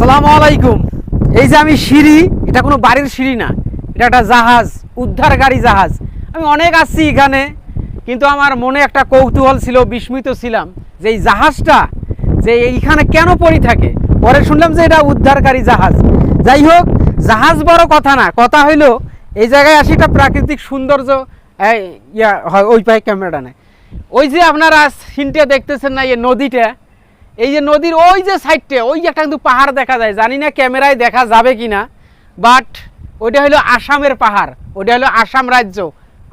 আসসালামু আলাইকুম। এই যে আমি সিঁড়ি, এটা কোনো বাড়ির সিঁড়ি না। এটা একটা জাহাজ উদ্ধারকারী জাহাজ। আমি অনেক আসছি এখানে, কিন্তু আমার মনে একটা কৌতূহল ছিল, বিস্মিত ছিলাম যে এই জাহাজটা যে এইখানে কেন পড়ে থাকে? পরে শুনলাম যে এটা উদ্ধারকারী জাহাজ। যাই হোক, জাহাজ বড় কথা না, কথা হইল, এই জায়গায় আসি একটা প্রাকৃতিক সৌন্দর্য ইয়া, হয় ওই পায়ে ক্যামেরাটা নেয়। ওই যে আপনারা সিনটা দেখতেছেন না, এই নদীটা এই যে নদীর ওই যে সাইডটা, ওই একটা কিন্তু পাহাড় দেখা যায়। জানি না ক্যামেরায় দেখা যাবে কি না বাট ওইটা হলো আসামের পাহাড়, ওইটা হলো আসাম রাজ্য।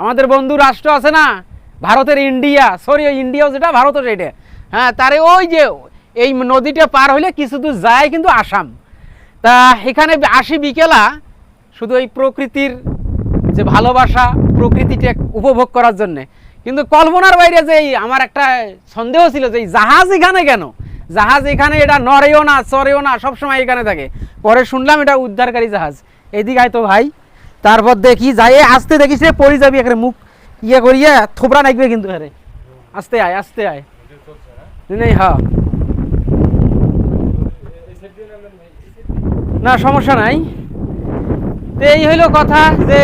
আমাদের বন্ধু রাষ্ট্র আছে না, ভারতের ইন্ডিয়া সরি ইন্ডিয়াও যেটা ভারতের এটা হ্যাঁ তারে ওই যে, এই নদীটা পার হলে কিছু দূর যায় কিন্তু আসাম। তা এখানে আসি বিকেলা, শুধু এই প্রকৃতির যে ভালোবাসা প্রকৃতিটা উপভোগ করার জন্যে। কিন্তু কল্পনার বাইরে যে আমার একটা সন্দেহ ছিল যে এই জাহাজ এখানে কেন? জাহাজ এখানে, এটা নড়েও না, চড়েও না, সবসময় এখানে থাকে। পরে শুনলাম এটা উদ্ধারকারী জাহাজ। এদিকে তো ভাই। তারপর দেখি, যাই আসতে দেখিস রে, পড়ে যাবি এখানে মুখ ইয়ে করিয়ে থোবরা নাকবে কিন্তু আরে। আস্তে আয় আস্তে আয়। নেই হ্যাঁ না, সমস্যা নাই। তো এই হইল কথা যে,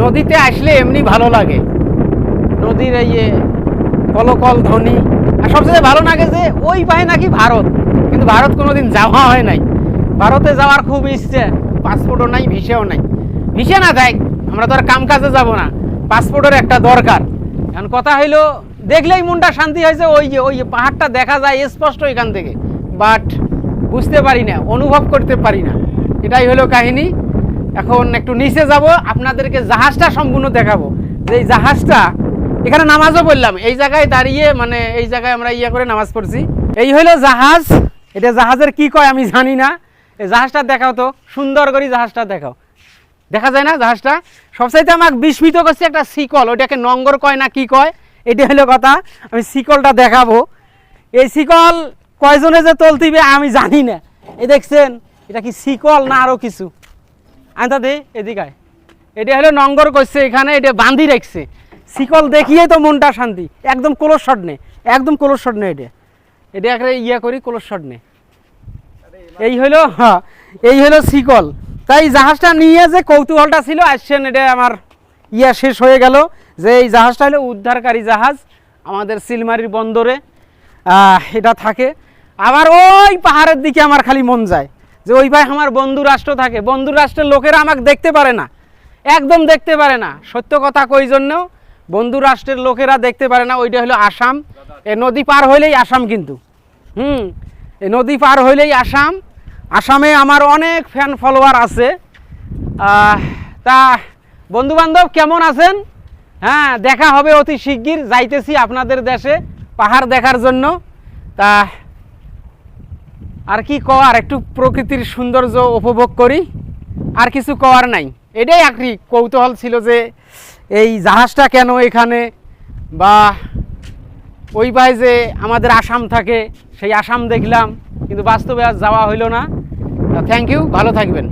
নদীতে আসলে এমনি ভালো লাগে। নদীর এই কলকল ধ্বনি আর সবচেয়ে ভালো লাগে যে ওই পায়ে নাকি ভারত। কিন্তু ভারত কোনোদিন যাওয়া হয় নাই। ভারতে যাওয়ার খুব ইচ্ছে পাসপোর্টও নাই ভিসাও নাই। ভিসা না দেখ আমরা তো আর কাম কাজে যাব না। পাসপোর্টের একটা দরকার। এখন কথা হইল, দেখলেই মনটা শান্তি হয়েছে ওই যে ওই যে পাহাড়টা দেখা যায় স্পষ্ট এখান থেকে। বাট বুঝতে পারি না, অনুভব করতে পারি না। এটাই হলো কাহিনী। এখন একটু নিচে যাব, আপনাদেরকে জাহাজটা সম্পূর্ণ দেখাবো। যে এই জাহাজটা এখানে নামাজও বললাম, এই জায়গায় দাঁড়িয়ে মানে এই জায়গায় আমরা ইয়ে করে নামাজ পড়ছি। এই হলো জাহাজ, এটা জাহাজের কি কয় আমি জানি না। এই জাহাজটা দেখাও তো, সুন্দর করে জাহাজটা দেখাও। দেখা যায় না জাহাজটা? সবচাইতে আমাকে বিস্মিত করছে একটা শিকল, ওইটাকে নঙ্গর কয় না কি কয় এটা হলো কথা। আমি শিকলটা দেখাবো। এই শিকল কয়জনে যে তলতিবে আমি জানি না। এই দেখছেন, এটা কি শিকল না আরও কিছু? আনতা দে এদিকায় এটা হলো নঙ্গর করছে এখানে, এটা বান্ধি রাখছে। শিকল দেখিয়ে তো মনটা শান্তি। একদম ক্লোজ শট নে, একদম ক্লোজ শট নে এটা। এটা একটা ইয়া করি ক্লোজ শট নে। এই হলো হ্যাঁ এই হলো শিকল। তাই জাহাজটা নিয়ে যে কৌতূহলটা ছিল আসছেন এটা আমার ইয়া শেষ হয়ে গেল। যে এই জাহাজটা হলো উদ্ধারকারী জাহাজ, আমাদের সিলমারির বন্দরে এটা থাকে। আবার ওই পাহাড়ের দিকে আমার খালি মন যায়। যে ওই ভাই আমার বন্ধু রাষ্ট্র থাকে। বন্ধু রাষ্ট্রের লোকেরা আমাকে দেখতে পারে না। একদম দেখতে পারে না। সত্য কথা কই জন্য বন্ধু রাষ্ট্রের লোকেরা দেখতে পারে না, ওইটা হলো আসাম। এ নদী পার হইলেই আসাম কিন্তু। হুম এই নদী পার হইলেই আসাম। আসামে আমার অনেক ফ্যান ফলোয়ার আছে। তা বন্ধু বান্ধব কেমন আছেন? হ্যাঁ দেখা হবে অতি শিগগির। যাইতেছি আপনাদের দেশে পাহাড় দেখার জন্য। তা আর কি কওয়ার, একটু প্রকৃতির সৌন্দর্য উপভোগ করি। আর কিছু কওয়ার নাই। এটাই একটি কৌতূহল ছিল যে এই জাহাজটা কেন এখানে? বা ওই পায়ে যে আমাদের আসাম থাকে, সেই আসাম দেখলাম, কিন্তু বাস্তবে আর যাওয়া হইল না। থ্যাংক ইউ ভালো থাকবেন।